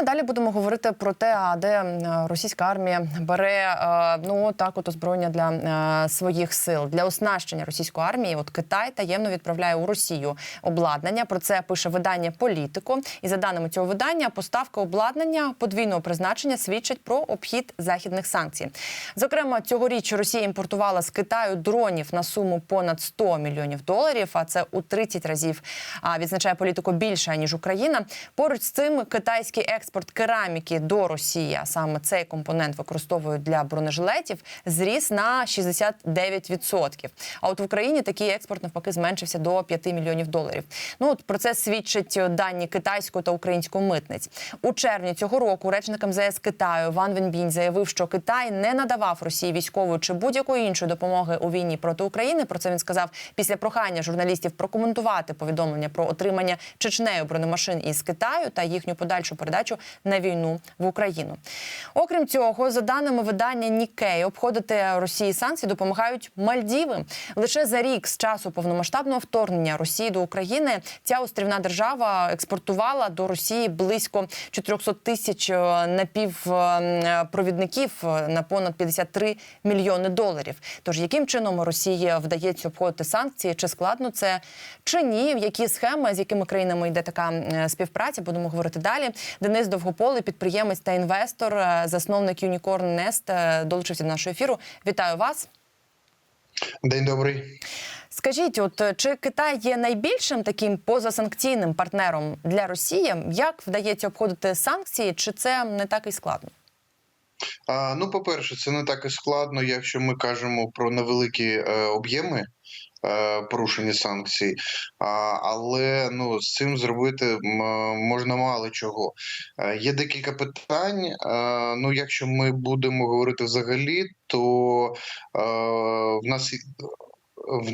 А далі будемо говорити про те, а де російська армія бере е, ну так, от озброєння для е, своїх сил для оснащення російської армії. От Китай таємно відправляє у Росію обладнання. Про це пише видання Політико. І за даними цього видання, поставка обладнання подвійного призначення свідчить про обхід західних санкцій. Зокрема, цьогоріч Росія імпортувала з Китаю дронів на суму понад 100 мільйонів доларів. А це у 30 разів відзначає політико більше ніж Україна. Поруч з цим китайський експорт кераміки до Росії, а саме цей компонент використовують для бронежилетів, зріс на 69%. А от в Україні такий експорт навпаки зменшився до 5 мільйонів доларів. Ну от про це свідчать дані китайської та української митниць. У червні цього року речник МЗС Китаю Ван Венбінь заявив, що Китай не надавав Росії військової чи будь-якої іншої допомоги у війні проти України. Про це він сказав після прохання журналістів прокоментувати повідомлення про отримання Чечнею бронемашин із Китаю та їхню подальшу передачу на війну в Україну. Окрім цього, за даними видання Нікей, обходити Росії санкції допомагають Мальдіви. Лише за рік з часу повномасштабного вторгнення Росії до України ця острівна держава експортувала до Росії близько 400 тисяч е, напівпровідників е, на понад 53 мільйони доларів. Тож яким чином Росії вдається обходити санкції? Чи складно це чи ні? Які схеми з якими країнами йде така е, співпраця? Будемо говорити далі. Денис Довгополий, підприємець та інвестор, е, засновник Unicorn Nest, е, долучився до нашого ефіру. Вітаю вас. День добрий. Скажіть, от е, чи Китай є найбільшим таким позасанкційним партнером для Росії? Як вдається обходити санкції? Чи це не так і складно? А, ну, по-перше, це не так і складно, якщо ми кажемо про невеликі е, об'єми. Е, Порушення санкцій, але ну з цим зробити можна мало чого. Е, Є декілька питань. Е, Ну, якщо ми будемо говорити взагалі, то в нас в,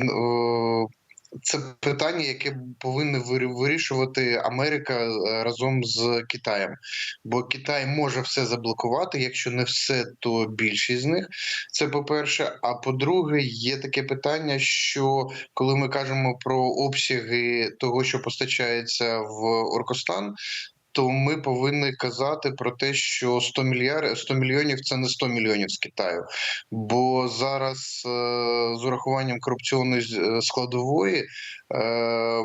це питання, яке повинна вирішувати Америка е, разом з Китаєм. Бо Китай може все заблокувати, якщо не все, то більшість з них. Це по-перше. А по-друге, є таке питання, що коли ми кажемо про обсяги того, що постачається в Оркостан. То ми повинні казати про те, що 100 мільярдів 100 мільйонів це не 100 мільйонів з Китаю. Бо зараз е, з урахуванням корупційної е, складової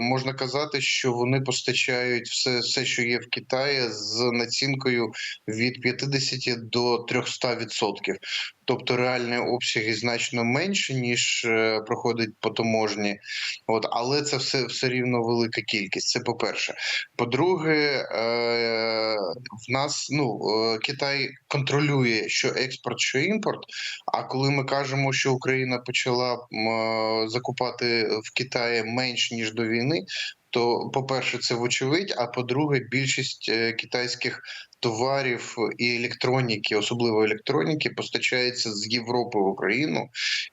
можна казати, що вони постачають все, все, що є в Китаї, з націнкою від 50 до 300 відсотків. Тобто реальні обсяги значно менше ніж е, проходить по таможні. От, але це все, все рівно велика кількість. Це по-перше. По-друге, е, в нас ну, е, Китай контролює що експорт, що імпорт. А коли ми кажемо, що Україна почала е, закупати в Китаї менш ніж до війни, то по-перше, це вочевидь. А по-друге, більшість е, китайських товарів і електроніки, особливо електроніки, постачається з Європи в Україну,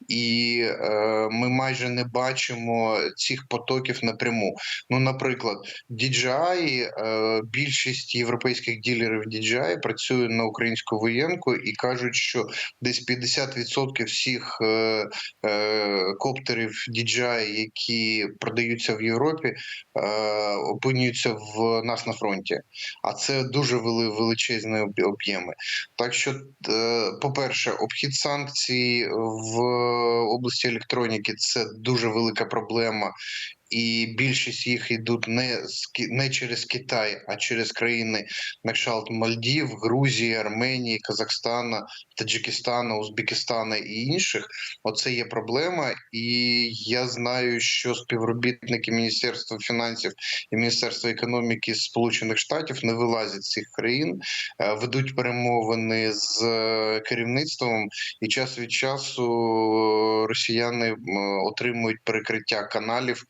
і е, ми майже не бачимо цих потоків напряму. Ну, наприклад, DJI, е, більшість європейських ділерів DJI працює на українську воєнку і кажуть, що десь 50% всіх е, е, коптерів DJI, які продаються в Європі, опинюються в нас на фронті. А це дуже вели, величезні об'єми. Так що, е, по-перше, обхід санкцій в області електроніки це дуже велика проблема. І більшість їх йдуть не з не через Китай, а через країни на кшталт Мальдів, Грузії, Арменії, Казахстана, Таджикистана, Узбекистана і інших. Оце є проблема. І я знаю, що співробітники Міністерства фінансів і Міністерства економіки Сполучених Штатів не вилазять з цих країн, е, ведуть перемовини з е, керівництвом, і час від часу е, росіяни отримують перекриття каналів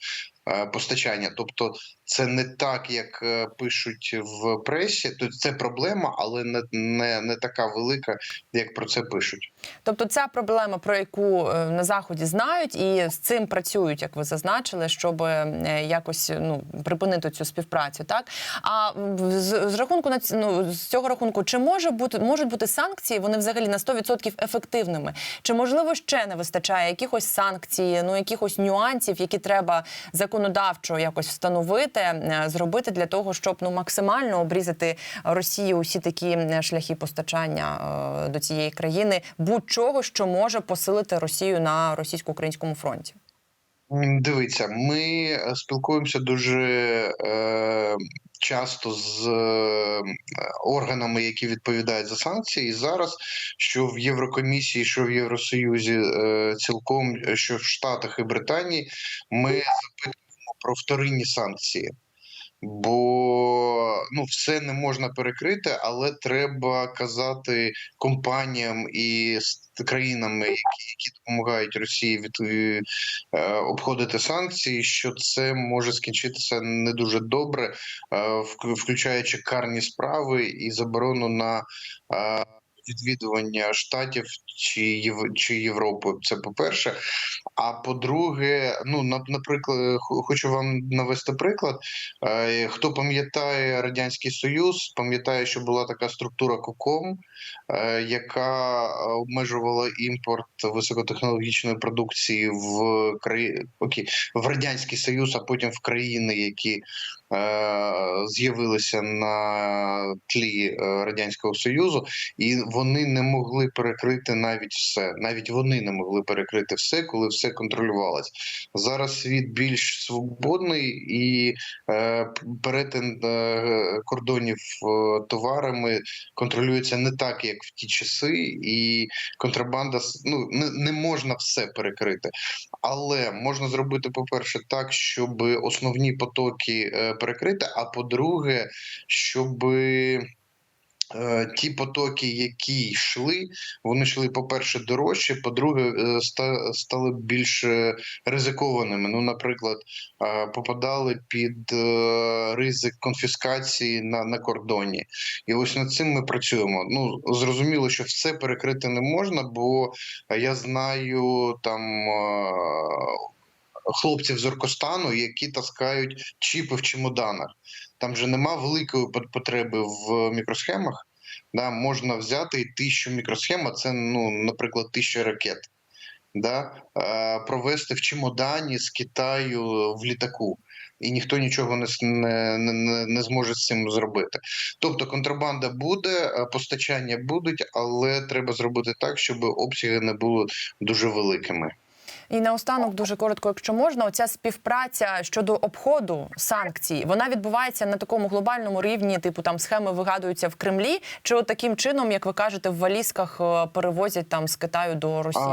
постачання. Тобто, це не так, як е, пишуть в пресі. Тобто це проблема, але не, не, не така велика, як про це пишуть. Тобто, ця проблема, про яку е, на заході знають, і з цим працюють, як ви зазначили, щоб е, якось ну припинити цю співпрацю. Так а з, з рахунку на ну, з цього рахунку, чи може бути можуть бути санкції? Вони взагалі на 100% ефективними? Чи можливо ще не вистачає якихось санкцій, ну якихось нюансів, які треба законодавчо якось встановити, плануєте е, зробити для того, щоб ну максимально обрізати Росії усі такі шляхи постачання е, до цієї країни будь-чого, що може посилити Росію на російсько-українському фронті? Дивіться, ми е, спілкуємося дуже е, часто з е, органами, які відповідають за санкції. І зараз що в Єврокомісії, що в Євросоюзі, е, цілком, що в Штатах і Британії, ми запитуємо про вторинні санкції. Бо ну все не можна перекрити, але треба казати компаніям і країнами, які, які допомагають Росії від е, обходити санкції, що це може скінчитися не дуже добре, е, включаючи карні справи і заборону на е, відвідування штатів чи чи Європи. Це по перше. А по-друге, ну на- наприклад, хочу вам навести приклад. Е, Хто пам'ятає радянський союз, пам'ятає, що була така структура КОКОМ, е, яка обмежувала імпорт високотехнологічної продукції в краї... в радянський союз, а потім в країни, які з'явилися на тлі е, радянського союзу, і вони не могли перекрити навіть все. Навіть вони не могли перекрити все, коли все контролювалось. Зараз світ більш свободний і е, перетин е, кордонів е, товарами контролюється не так, як в ті часи, і контрабанда ну не, можна все перекрити, але можна зробити, по-перше, так, щоб основні потоки е, перекрити. А по-друге, щоб е, ті потоки, які йшли, вони йшли, по-перше, дорожче, по-друге, е, ста- стали більш е, ризикованими. Ну, наприклад, попадали під ризик конфіскації на, на кордоні. І ось над цим ми працюємо. Ну, зрозуміло, що все перекрити не можна, бо я знаю там. Е, Хлопців з Оркостану, які таскають чіпи в чемоданах. Там же нема великої потреби в мікросхемах. Да, можна взяти і тисячу мікросхем, а це, ну, наприклад, тисяча ракет. Да, е, провести в чемодані з Китаю в літаку, і ніхто нічого не, не, не, не зможе з цим зробити. Тобто контрабанда буде, е, постачання будуть, але треба зробити так, щоб обсяги не були дуже великими. І наостанок, дуже коротко, якщо можна, оця співпраця щодо обходу санкцій, вона відбувається на такому глобальному рівні, типу там схеми вигадуються в Кремлі, чи от таким чином, як ви кажете, в валізках е, перевозять там з Китаю до Росії?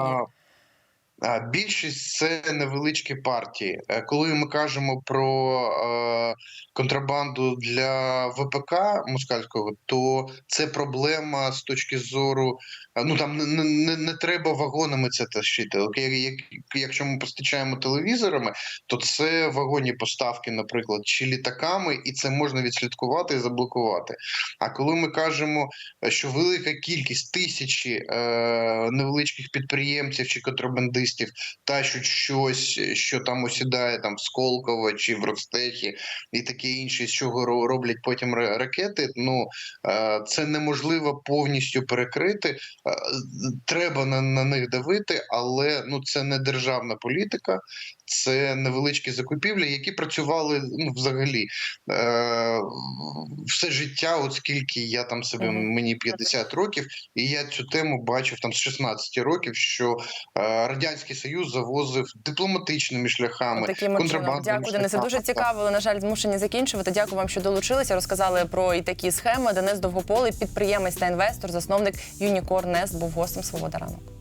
Більшість це невеличкі партії. Е, Коли ми кажемо про е, контрабанду для ВПК москальського, то це проблема з точки зору. Е, Ну там не, не, не треба вагонами це тащити. Як, якщо ми постачаємо телевізорами, то це вагонні поставки, наприклад, чи літаками, і це можна відслідкувати і заблокувати. А коли ми кажемо, е, що велика кількість тисячі е, невеличких підприємців чи контрабандистів тащуть щось, що там осідає там в Сколково чи в Ростехі, і таке інше, з чого роблять потім ракети. Ну е, це неможливо повністю перекрити. Е, Треба на, на них давити, але ну це не державна політика, це невеличкі закупівлі, які працювали ну, взагалі е, все життя, от скільки я там себе мені 50 років, і я цю тему бачив там з 16 років, що е, радянський союз завозив дипломатичними шляхами. Таким чином. Дякую, Денисе. Дуже цікаво, на жаль, змушені закінчувати. Дякую вам, що долучилися. Розказали про і такі схеми. Денис Довгополий, підприємець та інвестор, засновник Юнікор Нест був гостем Свобода ранок.